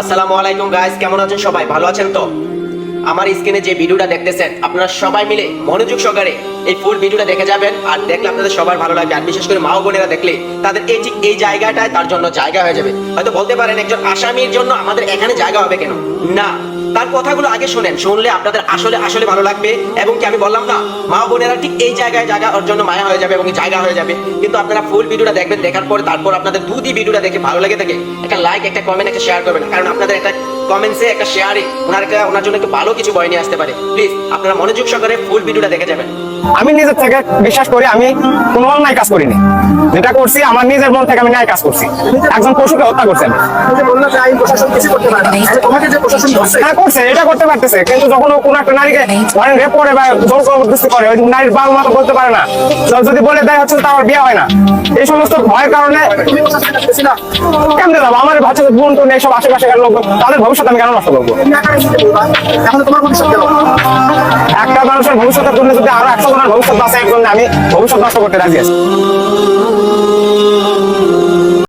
আসসালামু আলাইকুম গাইস কেমন আছেন সবাই? ভালো আছেন তো? আমার স্ক্রিনে যে ভিডিওটা দেখতেছেন, আপনারা সবাই মিলে মনোযোগ সহকারে এই ফুল ভিডিওটা দেখে যাবেন আর দেখলে আপনাদের সবার ভালো লাগবে। আর বিশেষ করে মা বোনেরা দেখলে, তাদের এই ঠিক এই জায়গাটায় তার জন্য জায়গা হয়ে যাবে। হয়তো বলতে পারেন একজন আসামির জন্য আমাদের এখানে জায়গা হবে কেন? না তার কথাগুলো আগে শোনেন, শুনলে আপনাদের আসলে আসলে ভালো লাগবে এবং কি আমি বললাম না, মা বোনেরা ঠিক এই জায়গায় জায়গা ওর জন্য মায়া হয়ে যাবে এবং জায়গা হয়ে যাবে। কিন্তু আপনারা ফুল ভিডিওটা দেখবেন, দেখার পরে তারপর আপনাদের দুদি ভিডিওটা দেখে ভালো লেগে থাকে। একটা লাইক একটা কমেন্ট একটা শেয়ার করবেন। কারণ আপনাদের একটা কমেন্টসে একটা শেয়ারে ওনার ওনার জন্য একটু ভালো কিছু বয় নিয়ে আসতে পারে। প্লিজ আপনারা মনোযোগ সহকারে ফুল ভিডিওটা দেখে যাবেন। আমি নিজের থেকে বিশ্বাস করি আমি কোনো অন্যায় কাজ করিনি। যেটা করছি আমার নিজের মন থেকে আমি ন্যায় কাজ করছি। একজন পশুকে হত্যা করছেন। তুমি যে বললে যে আইন প্রশাসন কিছু করতে পারে না। তাহলে তোমাকে যে প্রশাসন ধরছে হ্যাঁ করছে এটা করতে পারতেছে। কিন্তু যখন ও কোনো একটা নারীকে ধরেন রেপ করে বা জোর জবরদস্তি করে ওই নারীর বাবা মা তো বলতে পারে না। যদি বলে দেয় হচ্ছে তার বিয়ে হয় না। এই সমস্ত ভয়ের কারণে কেমনে যাব? আমার বাচ্চাদের বোন টোন এইসব আশেপাশে লোক তাদের ভবিষ্যৎ আমি কেন নষ্ট করব? এখন তোমার ভবিষ্যৎ একটা মানুষের ভবিষ্যতের জন্য যদি আরও একশো জনের ভবিষ্যৎ বাঁচায় এর জন্য আমি ভবিষ্যৎ নষ্ট করতে রাজি আছি।